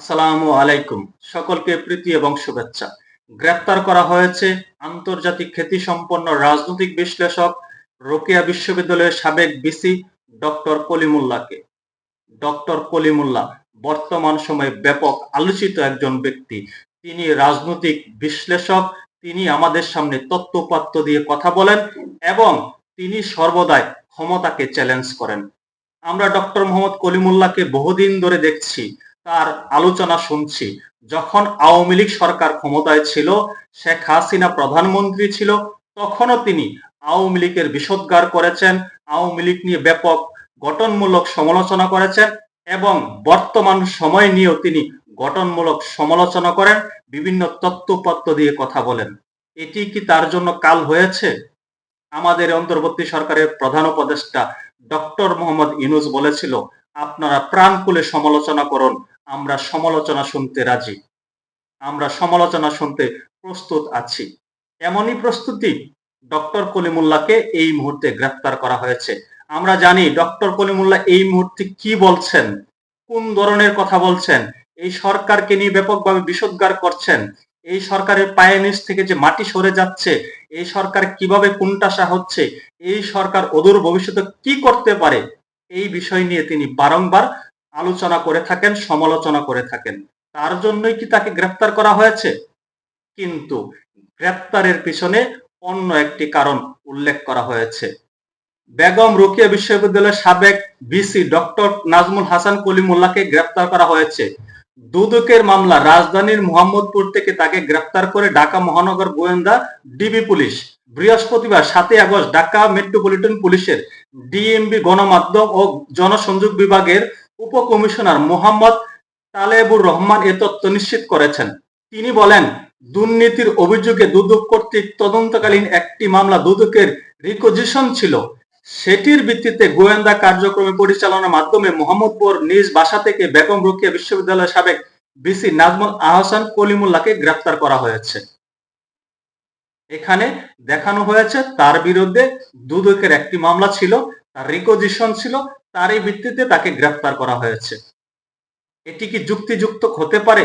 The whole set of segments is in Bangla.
আসসালামু আলাইকুম। সকলকে প্রীতি এবং শুভেচ্ছা। গ্রেপ্তার করা হয়েছে আন্তর্জাতিক খ্যাতিসম্পন্ন রাজনৈতিক বিশ্লেষক রোকেয়া বিশ্ববিদ্যালয়ের সাবেক বিসি ডক্টর কলিমুল্লাহকে ডক্টর কলিমুল্লাহ বর্তমান সময়ে ব্যাপক আলোচিত একজন ব্যক্তি। তিনি রাজনৈতিক বিশ্লেষক, তিনি আমাদের সামনে তত্ত্বপাত্য দিয়ে কথা বলেন এবং তিনি সর্বদাই ক্ষমতাকে চ্যালেঞ্জ করেন। আমরা ডক্টর মোহাম্মদ কলিমুল্লাহকে বহুদিন ধরে দেখছি। তার আলোচনা শুনছি। যখন আওয়ামী লীগ সরকার ক্ষমতায় ছিল, শেখ হাসিনা প্রধানমন্ত্রী ছিল, তখনও তিনি আওয়ামী লীগের বিষোদ্গার করেছেন, আওয়ামী লীগ নিয়ে ব্যাপক গঠনমূলক সমালোচনা করেছেন এবং বর্তমান সময় নিয়েও তিনি গঠনমূলক সমালোচনা করেন, বিভিন্ন তত্ত্বপত্র দিয়ে কথা বলেন। এটি কি তার জন্য কাল হয়েছে? আমাদের অন্তর্বর্তী সরকারের প্রধান উপদেষ্টা ডক্টর মোহাম্মদ ইনুস বলেছিল, আপনারা প্রাণ খুলে সমালোচনা করুন আমরা সমালোচনা শুনতে রাজি। আমরা সমালোচনা শুনতে প্রস্তুত আছি। এমনই প্রস্তুতি ডক্টর কলিমুল্লাহকে এই মুহূর্তে গ্রেফতার করা হয়েছে। আমরা জানি ডক্টর কলিমুল্লাহ এই মুহূর্তে কি বলছেন, কোন ধরনের কথা বলছেন, এই সরকারকে নিয়ে ব্যাপকভাবে বিষোদ্গার করছেন, এই সরকারের পায়ের নিচ থেকে যে মাটি সরে যাচ্ছে, এই সরকার কীভাবে কুণ্ঠাসা হচ্ছে, এই সরকার অদূর ভবিষ্যতে কি করতে পারে, এই বিষয় নিয়ে তিনি বারংবার আলোচনা করে থাকেন, সমালোচনা করে থাকেন। তার জন্যই কি তাকে গ্রেপ্তার করা হয়েছে? কিন্তু গ্রেপ্তারের পিছনে অন্য একটি কারণ উল্লেখ করা হয়েছে। বেগম রোকিয়া বিশ্ববিদ্যালয়ের সাবেক বিসি ডক্টর নাজমুল হাসান কলিমুল্লাহকে গ্রেপ্তার করা হয়েছে। দুদকের মামলা রাজধানীর মোহাম্মদপুর থেকে তাকে গ্রেপ্তার করে ঢাকা মহানগর গোয়েন্দা, ডিবি পুলিশ। বৃহস্পতিবার সাতই আগস্ট ঢাকা মেট্রোপলিটন পুলিশের ডিএমবি গণমাধ্যম ও জনসংযোগ বিভাগের উপকমিশনার মোহাম্মদ তালেবুর রহমান এ তথ্য নিশ্চিত করেছেন। তিনি বলেন, দুর্নীতির অভিযোগে দুদক কর্তৃক তদন্তকালীন একটি মামলা দুদকের রিকোজিশন ছিল। সেটির ভিত্তিতে গোয়েন্দা কার্যক্রমে পরিচালনার মাধ্যমে মোহাম্মদপুর নিজ বাসা থেকে বেগম রোকিয়া বিশ্ববিদ্যালয়ের সাবেক বিসি নাজমুল আহসান কলিমুল্লাহকে গ্রেপ্তার করা হয়েছে। এখানে দেখানো হয়েছে, তার বিরুদ্ধে দুদকের একটি মামলা ছিল। তার রিকোজিশন ছিল, তারই ভিত্তিতে তাকে গ্রেপ্তার করা হয়েছে। এটি কি যুক্তিযুক্ত হতে পারে?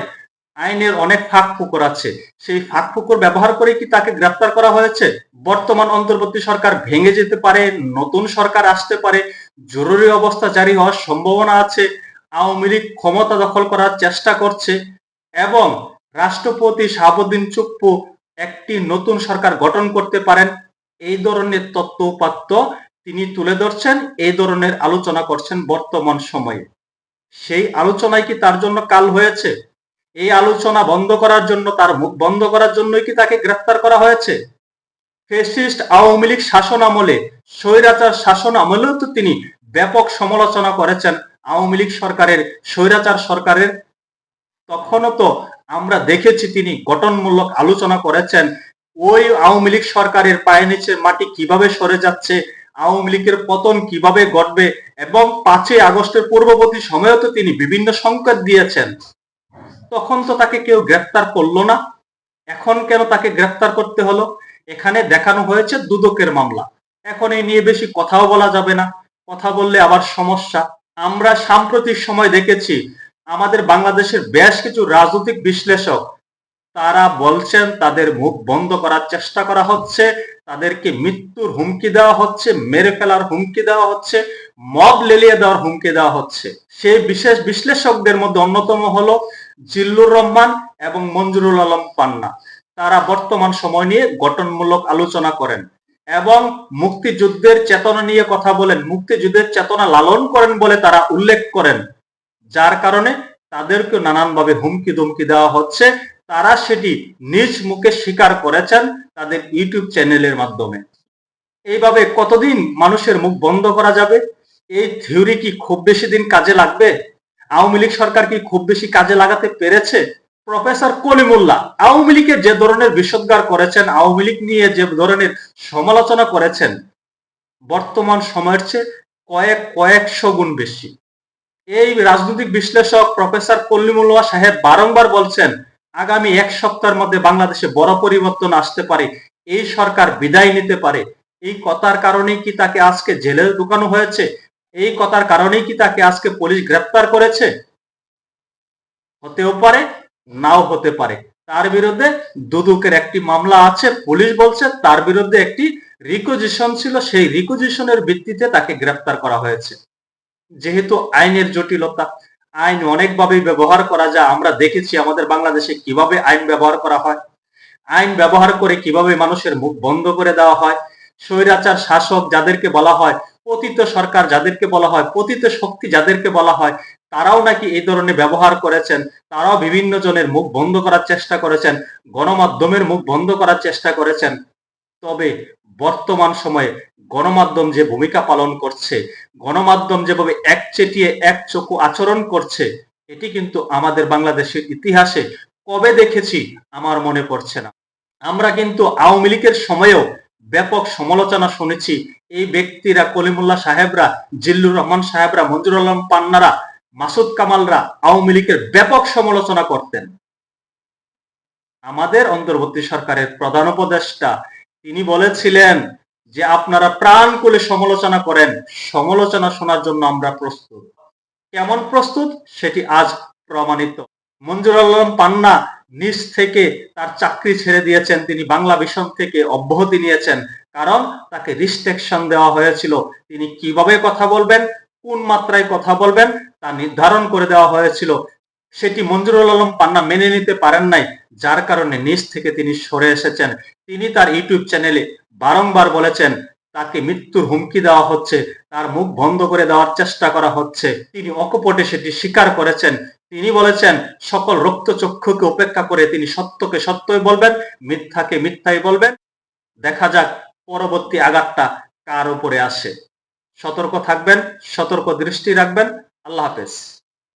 আইনের অনেক ফাঁক ফুকর আছে। সেই ফাঁক ফুকর ব্যবহার করে কি তাকে গ্রেপ্তার করা হয়েছে? বর্তমান অন্তর্বর্তী সরকার ভেঙে যেতে পারে, নতুন সরকার আসতে পারে, জরুরি অবস্থা জারি হওয়ার সম্ভাবনা আছে, আওয়ামী লীগ ক্ষমতা দখল করার চেষ্টা করছে, এবং রাষ্ট্রপতি শাহাবুদ্দিন চুপ্পু একটি নতুন সরকার গঠন করতে পারেন। এই ধরনের তত্ত্বপাত্য তিনি তুলে ধরছেন এই ধরনের আলোচনা করছেন বর্তমান সময়ে। সেই আলোচনায় কি তার জন্য কাল হয়েছে? এই আলোচনা বন্ধ করার জন্য তার মুখ বন্ধ করার জন্যই কি তাকে গ্রেফতার করা হয়েছে? ফেসিস্ট আওয়ামী লীগ শাসন আমলে, স্বৈরাচার শাসন আমলেও তো তিনি ব্যাপক সমালোচনা করেছেন আওয়ামী লীগ সরকারের, স্বৈরাচার সরকারের। তখনও তো আমরা দেখেছি তিনি গঠনমূলক আলোচনা করেছেন, ওই আওয়ামী লীগ সরকারের পায়ে নিচে মাটি কীভাবে সরে যাচ্ছে আওয়ামী লীগের পতন কীভাবে ঘটবে এবং পাঁচই আগস্টের পূর্ববর্তী সময়েও তো তিনি বিভিন্ন সংকেত দিয়েছেন। তখন তো তাকে কেউ গ্রেফতার করল না। এখন কেন তাকে গ্রেফতার করতে হলো? এখানে দেখানো হয়েছে দুদকের মামলা। এখন এই নিয়ে বেশি কথাও বলা যাবে না। কথা বললে আবার সমস্যা। আমরা সাম্প্রতিক সময় দেখেছি, আমাদের বাংলাদেশের বেশ কিছু রাজনৈতিক বিশ্লেষক তারা বলছেন, তাদের মুখ বন্ধ করার চেষ্টা করা হচ্ছে, তাদেরকে মৃত্যুর হুমকি দেওয়া হচ্ছে, মেরে ফেলার হুমকি দেওয়া হচ্ছে, মব লেলিয়ে দেওয়ার হুমকি দেওয়া হচ্ছে। সেই বিশেষ বিশ্লেষকদের মধ্যে অন্যতম হলো জিল্লুর রহমান এবং মঞ্জুরুল আলম পান্না। তারা বর্তমান সময় নিয়ে গঠনমূলক আলোচনা করেন এবং মুক্তিযুদ্ধের চেতনা নিয়ে কথা বলেন, মুক্তিযুদ্ধের চেতনা লালন করেন বলে তারা উল্লেখ করেন, যার কারণে তাদেরকে নানানভাবে হুমকি ধুমকি দেওয়া হচ্ছে। তারা সেটি নিজ মুখে স্বীকার করেছেন তাদের ইউটিউব চ্যানেলের মাধ্যমে। এইভাবে কতদিন মানুষের মুখ বন্ধ করা যাবে? এই থিওরি কি খুব বেশি দিন কাজে লাগবে? আওয়ামী লীগ সরকার কি খুব বেশি কাজে লাগাতে পেরেছে? প্রফেসর কলিমুল্লাহ, আওয়ামী লীগের যে ধরনের বিষোদ্গার করেছেন, আওয়ামী লীগ নিয়ে যে ধরনের সমালোচনা করেছেন, বর্তমান সময়ের চেয়ে কয়েক, কয়েকশো গুণ বেশি। এই রাজনৈতিক বিশ্লেষক প্রফেসর কলিমুল্লাহ সাহেব বারংবার বলছেন আগামী এক সপ্তাহের মধ্যে বাংলাদেশে বড় পরিবর্তন আসতে পারে, এই সরকার বিদায় নিতে পারে। এই কথার কারণেই কি তাকে আজকে জেলে ঢুকানো হয়েছে? এই কথার কারণেই কি তাকে আজকে পুলিশ গ্রেপ্তার করেছে? হতেও পারে, নাও হতে পারে। তার বিরুদ্ধে দুদুকের একটি মামলা আছে, পুলিশ বলছে তার বিরুদ্ধে একটি রিকুজিশন ছিল, সেই রিকুজিশনের ভিত্তিতে তাকে গ্রেপ্তার করা হয়েছে। যেহেতু আইনের জটিলতা আইন অনেকভাবেই ব্যবহার করা যায় আমরা দেখেছি আমাদের বাংলাদেশে কীভাবে আইন ব্যবহার করা হয়, আইন ব্যবহার করে কীভাবে মানুষের মুখ বন্ধ করে দেওয়া হয়, স্বৈরাচার, শাসক যাদেরকে বলা হয়, পতিত সরকার যাদেরকে বলা হয়, পতিত শক্তি যাদেরকে বলা হয়, তারাও নাকি এই ধরনের ব্যবহার করেছেন, তারাও বিভিন্ন জনের মুখ বন্ধ করার চেষ্টা করেছেন, গণমাধ্যমের মুখ বন্ধ করার চেষ্টা করেছেন। তবে বর্তমান সময়ে গণমাধ্যম যে ভূমিকা পালন করছে, গণমাধ্যম যেভাবে একচেটিয়ে এক চকু আচরণ করছে, এটি কিন্তু আমাদের বাংলাদেশের ইতিহাসে কবে দেখেছি আমার মনে পড়ছে না। আমরা কিন্তু আওয়ামী লীগের সময়েও ব্যাপক সমালোচনা শুনেছি, এই ব্যক্তিরা কলিমুল্লাহ সাহেবরা, জিল্লুর রহমান সাহেবরা মঞ্জুর আলম পান্নারা, মাসুদ কামালরা আওয়ামী লীগের ব্যাপক সমালোচনা করতেন। আমাদের অন্তর্বর্তী সরকারের প্রধান উপদেষ্টা, তিনি বলেছিলেন যে আপনারা প্রাণ কোলে সমালোচনা করেন, সমালোচনা শোনার জন্য আমরা প্রস্তুত। কেমন প্রস্তুত? সেটি আজ প্রমাণিত। মঞ্জুর আলম পান্না নিজ থেকে তার চাকরি ছেড়ে দিয়েছেন। তিনি বাংলা ভিশন থেকে অব্যাহতি নিয়েছেন। কারণ তাকে রিস্ট্রিকশন দেওয়া হয়েছিল। তিনি কীভাবে কথা বলবেন, কোন মাত্রায় কথা বলবেন, তা নির্ধারণ করে দেওয়া হয়েছিল। সেটি মঞ্জুরুল আলম পান্না মেনে নিতে পারেন নাই, যার কারণে নিজ থেকে তিনি সরে এসেছেন। তিনি তার ইউটিউব চ্যানেলে বারংবার বলেছেন, তাকে মৃত্যুর হুমকি দেওয়া হচ্ছে, তার মুখ বন্ধ করে দেওয়ার চেষ্টা করা হচ্ছে। তিনি অকপটে সেটি স্বীকার করেছেন। তিনি বলেছেন, সকল রক্তচক্ষুকে উপেক্ষা করে তিনি সত্যকে সত্যই বলবেন, মিথ্যাকে মিথ্যাই বলবেন। দেখা যাক পরবর্তী আঘাতটা কার উপরে আসে। সতর্ক থাকবেন, সতর্ক দৃষ্টি রাখবেন। আল্লাহ হাফেজ।